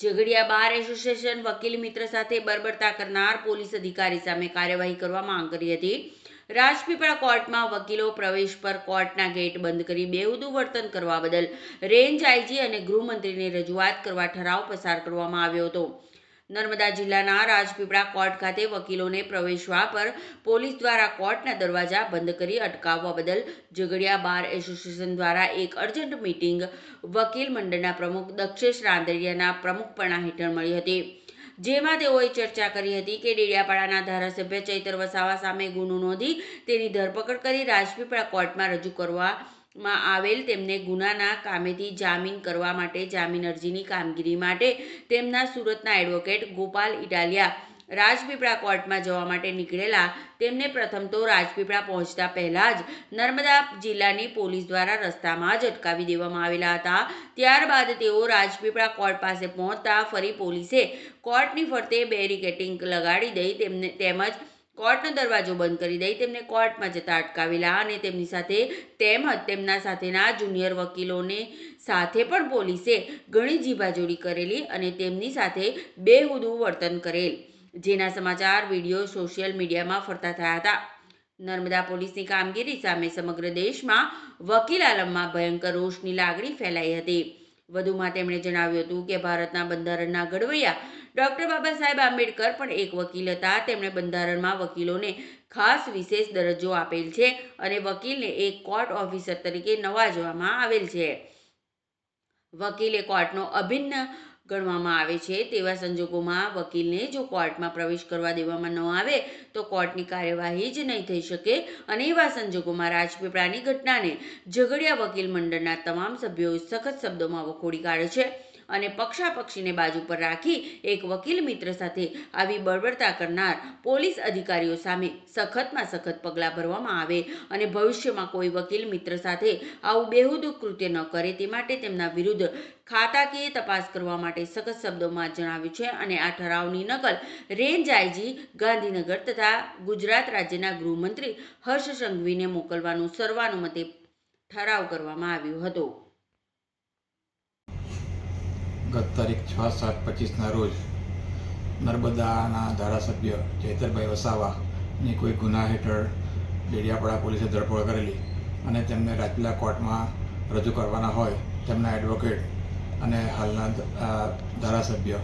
Jhagadia bar association વકીલ મિત્ર સાથે બરબરતા કરનાર પોલીસ અધિકારી સામે કાર્યવાહી કરવા માંગ કરી હતી. રાજપીપળા કોર્ટમાં વકીલો પ્રવેશ પર કોર્ટના ગેટ બંધ કરી બેહુદું વર્તન કરવા બદલ રેન્જ આઈજી અને ગૃહમંત્રીને રજૂઆત કરવા ઠરાવ પસાર કરવામાં આવ્યો હતો. નર્મદા જિલ્લાના રાજપીપળા કોર્ટ ખાતે વકીલોને પ્રવેશવા પર પોલીસ દ્વારા કોર્ટના દરવાજા બંધ કરી અટકાવવા બદલ ઝઘડિયા બાર એસોસિએશન દ્વારા એક અર્જન્ટ મીટિંગ વકીલ મંડળના પ્રમુખ દક્ષેશ રાંદરિયાના પ્રમુખપણા હેઠળ મળી હતી. જેમાં તેઓએ ચર્ચા કરી હતી કે ડેડિયાપાડાના ધારાસભ્ય ચૈતર વસાવા સામે ગુનો નોંધી તેની ધરપકડ કરી રાજપીપળા કોર્ટમાં રજૂ કરવામાં આવેલ તેમને ગુનાના કામેથી જામીન કરવા માટે જામીન અરજીની કામગીરી માટે તેમના સુરતના એડવોકેટ ગોપાલ ઇટાલિયા રાજપીપળા કોર્ટમાં જવા માટે નીકળેલા. તેમને પ્રથમ તો રાજપીપળા પહોંચતા પહેલાં જ નર્મદા જિલ્લાની પોલીસ દ્વારા રસ્તામાં જ અટકાવી દેવામાં આવેલા હતા. ત્યારબાદ તેઓ રાજપીપળા કોર્ટ પાસે પહોંચતા ફરી પોલીસે કોર્ટની ફરતે બેરિકેટિંગ લગાડી દઈ તેમને તેમજ કોર્ટનો દરવાજો બંધ કરી દઈ. તેમને કોર્ટમાં જતા અટકાવેલા અને તેમની સાથે તેમજ તેમના સાથેના જુનિયર વકીલોને સાથે પણ પોલીસે ઘણી જીભાજોડી કરેલી અને તેમની સાથે બેહુદું વર્તન કરેલ. જેના સમાચાર વીડિયો સોશિયલ મીડિયામાં ફરતા થયા હતા. નર્મદા પોલીસની કામગીરી સામે સમગ્ર દેશમાં વકીલ આલમમાં ભયંકર રોષની લાગણી ફેલાઈ હતી. વધુમાં તેમણે જણાવ્યું હતું કે ભારતના બંધારણના ઘડવૈયા ડૉક્ટર બાબા સાહેબ આંબેડકર પણ એક વકીલ હતા. તેમણે બંધારણમાં વકીલોને ખાસ વિશેષ દરજ્જો આપેલ છે અને વકીલને એક કોર્ટ ઓફિસર તરીકે નવાજવામાં આવેલ છે. વકીલ કોર્ટનો અભિન્ન ગણવામાં આવે છે. તેવા સંજોગોમાં વકીલને જો કોર્ટમાં પ્રવેશ કરવા દેવામાં ન આવે, તો કોર્ટની કાર્યવાહી જ નહીં થઈ શકે. અને એવા સંજોગોમાં રાજપીપળાની ઘટનાને ઝઘડિયા વકીલ મંડળના તમામ સભ્યો સખત શબ્દોમાં વખોડી કાઢે છે. અને પક્ષાપક્ષીને બાજુ પર રાખી એક વકીલ મિત્ર સાથે આવી બળબડતા કરનાર પોલીસ અધિકારીઓ સામે સખતમાં સખત પગલાં ભરવામાં આવે અને ભવિષ્યમાં કોઈ વકીલ મિત્ર સાથે આવું બેહુદું કૃત્ય ન કરે તે માટે તેમના વિરુદ્ધ ખાતાકીય તપાસ કરવા માટે સખત શબ્દોમાં જણાવ્યું છે અને આ ઠરાવની નકલ રેન્જ આઈજી ગાંધીનગર તથા ગુજરાત રાજ્યના ગૃહમંત્રી હર્ષ સંઘવીને મોકલવાનું સર્વાનુમતે ઠરાવ કરવામાં આવ્યો હતો. ગત તારીખ છ સાત પચીસના રોજ નર્મદાના ધારાસભ્ય ચૈતરભાઈ વસાવાની કોઈ ગુના હેઠળ ડેડિયાપાડા પોલીસે ધરપકડ કરેલી અને તેમને રાજપીલા કોર્ટમાં રજૂ કરવાના હોય તેમના એડવોકેટ અને હાલના ધારાસભ્ય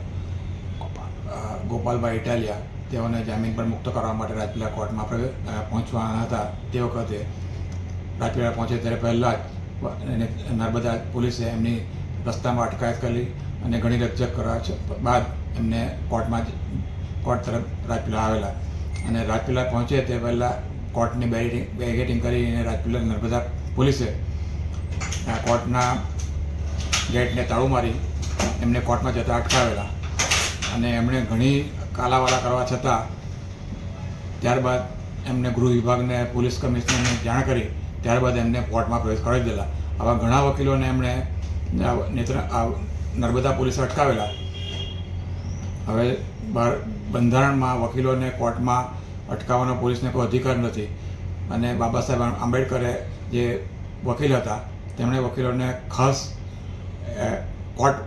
ગોપાલભાઈ ઇટાલિયા તેઓને જામીન પર મુક્ત કરવા માટે રાજપીલા કોર્ટમાં પહોંચવાના હતા. તે વખતે રાજપીલા પહોંચે ત્યારે પહેલાં જ નર્મદા પોલીસે એમની રસ્તામાં અટકાયત કરી અને ઘણી રજૂઆત કરવા બાદ એમને કોર્ટમાં કોર્ટ તરફ રાજપીલા આવેલા. અને રાજપીલા પહોંચે તે પહેલાં કોર્ટની બેરિટિંગ બેગેટિંગ કરીને રાજપીલા નર્મદા પોલીસે કોર્ટના ગેટને તાળું મારી એમને કોર્ટમાં જતા અટકાવેલા. અને એમણે ઘણી કાલાવાલા કરવા છતાં ત્યારબાદ એમને ગૃહ વિભાગને, પોલીસ કમિશનરને જાણ કરી, ત્યારબાદ એમને કોર્ટમાં પ્રવેશ કરાવી દેલા આવા ઘણા વકીલોને એમણે નેત્ર નર્મદા પોલીસે અટકાવેલા. હવે બાર બંધારણમાં વકીલોને કોર્ટમાં અટકાવવાનો પોલીસને કોઈ અધિકાર નથી. અને બાબા સાહેબ આંબેડકરે જે વકીલ હતા, તેમણે વકીલોને ખાસ કોર્ટ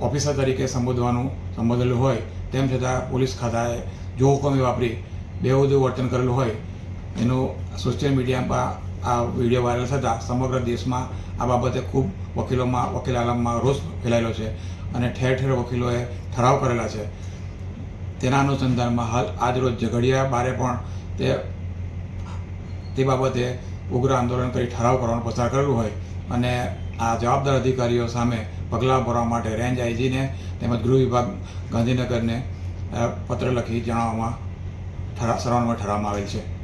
ઓફિસર તરીકે સંબોધવાનું સંબોધેલું હોય, તેમ છતાં પોલીસ ખાતાએ જો હુકમી વાપરી બેહુદું વર્તન કરેલું હોય. એનું સોશિયલ મીડિયામાં આ વીડિયો વાયરલ થતાં સમગ્ર દેશમાં આ બાબતે ખૂબ વકીલોમાં વકીલ આલમમાં રોષ ફેલાયેલો છે અને ઠેર ઠેર વકીલોએ ઠરાવ કરેલા છે. તેના અનુસંધાનમાં હાલ આજરોજ ઝઘડિયા બારે પણ તે તે બાબતે ઉગ્ર આંદોલન કરી ઠરાવ કરવાનું પસાર કરેલું હોય અને આ જવાબદાર અધિકારીઓ સામે પગલાં ભરવા માટે રેન્જ આઈજીને તેમજ ગૃહ વિભાગ ગાંધીનગરને પત્ર લખી જણાવવામાં ઠરા, સરવાનમાં ઠરાવવામાં આવેલ છે.